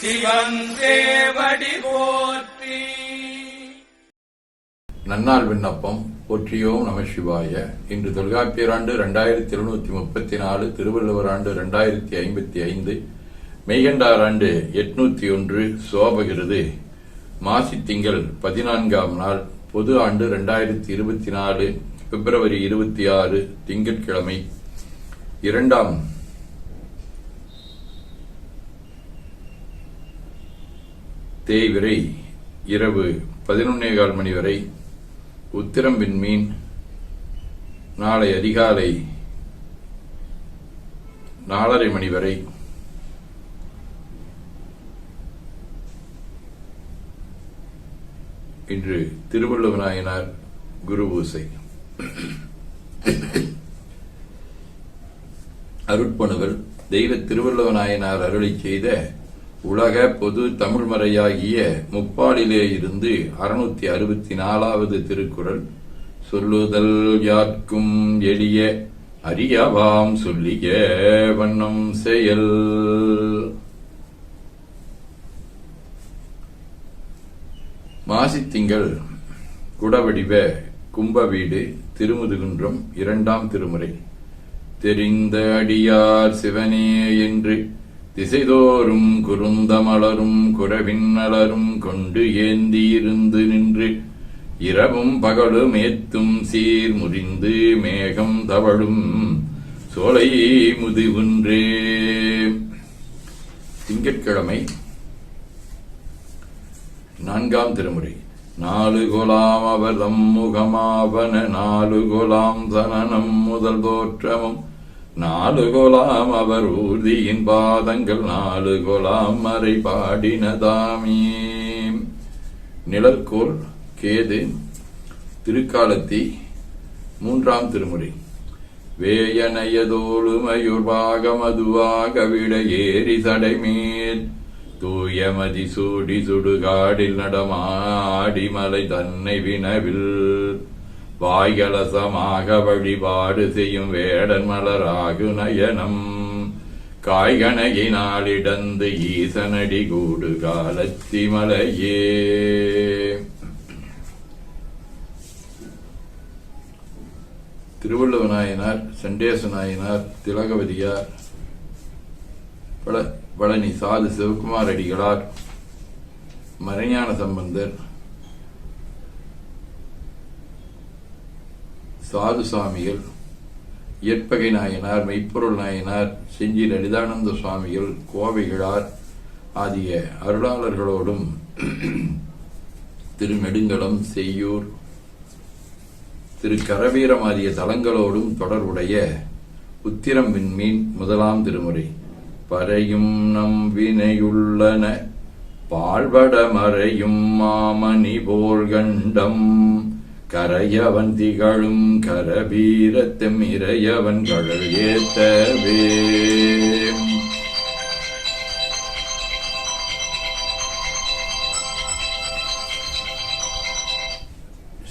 சிவன் போற்றி. நன்னாள் விண்ணப்பம் போற்றியோம் நம சிவாய. இன்று தொல்காப்பியராண்டு இரண்டாயிரத்தி எழுநூத்தி முப்பத்தி நாலு திருவள்ளுவர் ஆண்டு இரண்டாயிரத்தி ஐம்பத்தி ஐந்து மெய்கண்டார் ஆண்டு எட்நூத்தி ஒன்று சோபகிருது மாசி திங்கள் பதினான்காம் நாள் பொது ஆண்டு இரண்டாயிரத்தி இருபத்தி நாலு பிப்ரவரி இருபத்தி ஆறு திங்கட்கிழமை இரண்டாம் தேய்விரை இரவு பதினொன்னே கால் மணி வரை உத்திரம் விண்மீன் நாளை அதிகாலை நாலரை மணி வரை. இன்று திருவள்ளுவநாயனார் குரு பூசை. அருட்பணுவல் தெய்வ திருவள்ளுவநாயனார் அருளை அருளி செய்த உலக பொது தமிழ்மறையாகிய முப்பாடிலே இருந்து அறுநூத்தி அறுபத்தி நாலாவது திருக்குறள் சொல்லுதல் யார்க்கும் எளிய அறியவாம் சொல்லிய வண்ணம் செயல் மாசித்திங்கள் குடவடிவ கும்ப வீடு திருமுதுகுன்றம் இரண்டாம் திருமுறை. தெரிந்த அடியார் சிவனே என்று திசைதோறும் குருந்தமலரும் குரவின்னலரும் கொண்டு ஏந்தியிருந்து நின்று இரவும் பகலும் ஏத்தும் சீர் முறிந்து மேகம் தவழும் சோலை முதிவுன்றே. திங்கட்கிழமை நான்காம் திருமுறை. நாலு கொலாம் அவர் முகமாவன நாலு கொலாம் சனனம் முதல் தோற்றமும் நாலு கோலாம் அவர் ஊர்தியின் பாதங்கள் நாலு கோலாம் மறை பாடினதாமே. நிழற்கோள் கேது திருக்காலத்தி மூன்றாம் திருமுறை. வேயனையதோளுமயுர் பாகமதுவாக விட ஏறி சடைமேல். தூயமதி சூடி சுடுகாடில் நடமாடி மலை தன்னை வினவில். வாய்கலசமாக வழிபாடு செய்யும் வேடன் மலராகு நயனம். காய்கணகினாலிடந்து ஈசனடி கூடு காலத்தி மலையே. திருவள்ளுவ நாயனார் சண்டேச நாயனார் திலகவதியார் பல பழனி சாது சிவகுமார் அடிகளார் மறைஞான சம்பந்தர் சாது சுவாமிகள் இயற்பகை நாயனார் மெய்ப்பொருள் நாயனார் செஞ்சி லலிதானந்த சுவாமிகள் கோவைகளார் ஆகிய அருளாளர்களோடும் திருநெடுங்கலம் செய்யூர் திரு கரவீரம் ஆகிய தலங்களோடும் தொடர்புடைய உத்திரம் விண்மீன் முதலாம் திருமுறை. பறையும் நம் வினையுள்ளன பாழ்பட மறையும் மாமணி போல் கண்டம் கரையவன் திகழும் கரபீரத்தம் இறையவன் கடல் ஏத்தவே.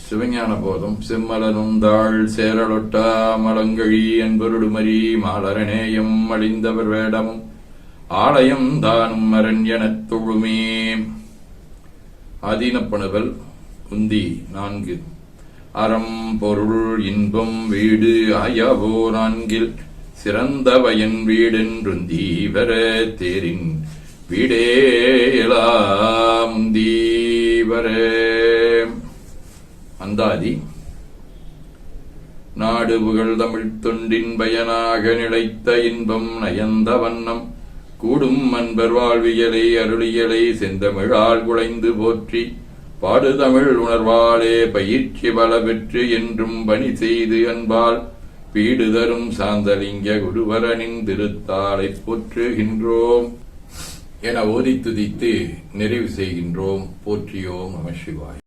சிவஞான போதம் செம்மலனுந்தாள் சேரலொட்டா மலங்கழி என்பருடுமரி மாலரணேயம் அழிந்தவர் வேடமும் ஆலயம் தானும் அரண் எனத் தொழுமே. ஆதீனப்பணுவல் உந்தி நான்கு. அறம் பொருள் இன்பம் வீடு அயவோ நான்கில் சிறந்த பயன் வீடென்றுந்தீவர தேரின் வீடேலாம் தீவரே. அந்தாதி நாடு புகழ் தமிழ்த் தொண்டின் பயனாக நிலைத்த இன்பம் நயந்த வண்ணம் கூடும் அன்பர் வாழ்வியலை அருளியலை செந்தமிழால் குலைந்து போற்றி பாடுதமிழ் உணர்வாளே பயிற்சி பல பெற்று என்றும் பணி செய்து அன்பால் பீடு தரும் சாந்தலிங்க குருவரனின் திருத்தாளை போற்றுகின்றோம் என ஓதி துதித்து நிறைவு செய்கின்றோம். போற்றியோம் நம சிவாய்.